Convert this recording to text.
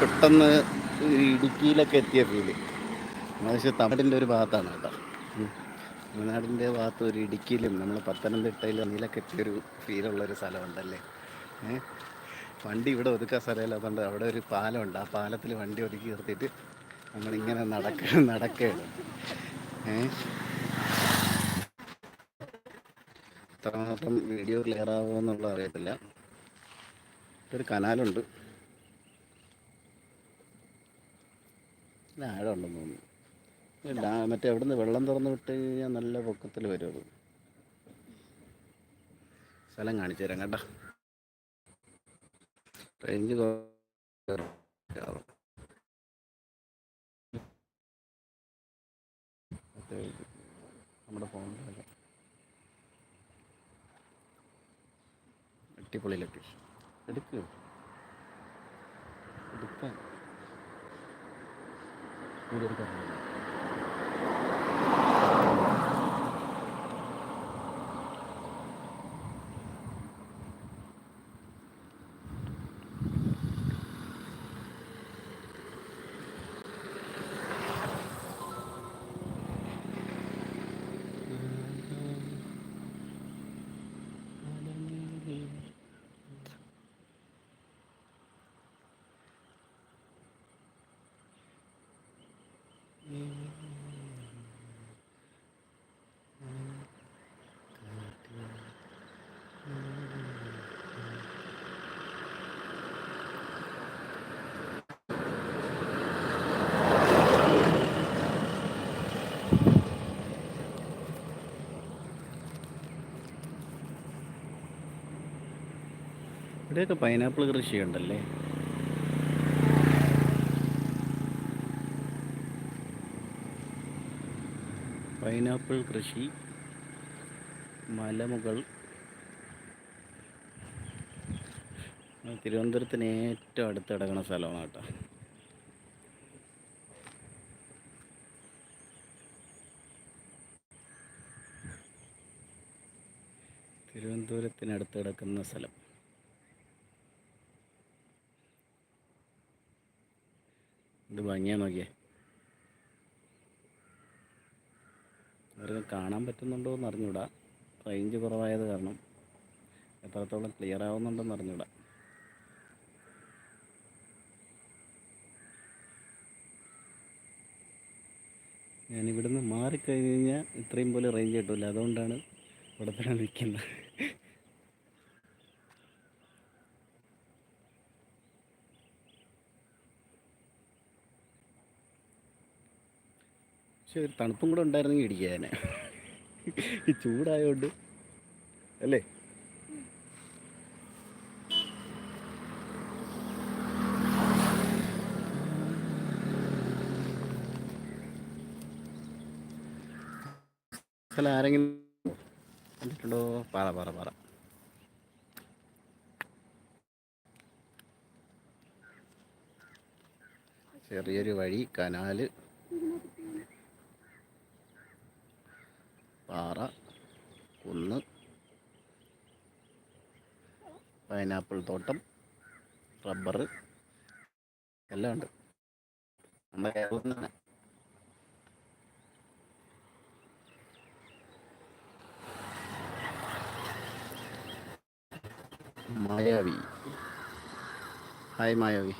പെട്ടെന്ന് ഇടുക്കിയിലൊക്കെ എത്തിയ ഫീൽ പക്ഷേ തമിഴിന്റെ ഒരു ഭാഗത്താണ് കേട്ടോ. തമിഴ്നാടിന്റെ ഭാഗത്ത് ഒരു ഇടുക്കിയിലും നമ്മൾ പത്തനംതിട്ടയിലും അതിലൊക്കെ എത്തിയൊരു ഫീലുള്ളൊരു സ്ഥലമുണ്ടല്ലേ? ഏഹ് വണ്ടി ഇവിടെ ഒതുക്കാൻ സ്ഥലമില്ലാത്തതുകൊണ്ട് അവിടെ ഒരു പാലമുണ്ട്. ആ പാലത്തിൽ വണ്ടി ഒതുക്കി നിർത്തിയിട്ട് നമ്മളിങ്ങനെ നടക്ക നടക്കുകയാണ്. ഏഹ് എത്രമാത്രം വീഡിയോ ക്ലിയർ ആവുമോ എന്നുള്ളത് അറിയത്തില്ല. ഒരു കനാലുണ്ട്. ആഴമുണ്ടെന്ന് തോന്നുന്നു. ഡാ മറ്റേ അവിടുന്ന് വെള്ളം തുറന്നു വിട്ട് കഴിഞ്ഞാൽ നല്ല പൊക്കത്തിൽ വരും അത്. സ്ഥലം കാണിച്ചു തരാം കേട്ടോ. റേഞ്ച് നമ്മുടെ ഫോണിലൊക്കെ അടിപൊളി ലൊക്കേഷൻ എടുക്ക്. എടുക്കാൻ. വീഡിയോ ഇവിടെയൊക്കെ പൈനാപ്പിൾ കൃഷിയുണ്ടല്ലേ? പൈനാപ്പിൾ കൃഷി മലമുകൾ തിരുവനന്തപുരത്തിന് ഏറ്റവും അടുത്ത് കിടക്കുന്ന സ്ഥലമാണ് കേട്ടോ. തിരുവനന്തപുരത്തിനടുത്ത് കിടക്കുന്ന സ്ഥലം. ഇത് ഭംഗിയാ നോക്കിയേ. അവർക്ക് കാണാൻ പറ്റുന്നുണ്ടോ എന്ന് അറിഞ്ഞൂടാ. റേഞ്ച് കുറവായത് കാരണം എത്രത്തോളം ക്ലിയർ ആവുന്നുണ്ടെന്ന് അറിഞ്ഞൂടാ. ഞാനിവിടുന്ന് മാറിക്കഴിഞ്ഞ് കഴിഞ്ഞാൽ ഇത്രയും പോലെ റേഞ്ച് കിട്ടില്ല അതുകൊണ്ടാണ് ഇവിടെ തന്നെ നിൽക്കുന്നത്. പക്ഷെ ഒരു തണുപ്പും കൂടെ ഉണ്ടായിരുന്നെങ്കിൽ ഇടിക്കാൻ ഈ ചൂടായതുകൊണ്ട് അല്ലേ? സ്ഥലം ആരെങ്കിലും കണ്ടിട്ടുണ്ടോ? പാറ പാറ പാറ. ചെറിയൊരു വഴി കനാല്. പാറ കുന്ന് പൈനാപ്പിൾ തോട്ടം റബ്ബർ എല്ലാം ഉണ്ട്. നമ്മുടെ കേരളത്തിൽ തന്നെ. മായാവി. ഹായ് മായാവി.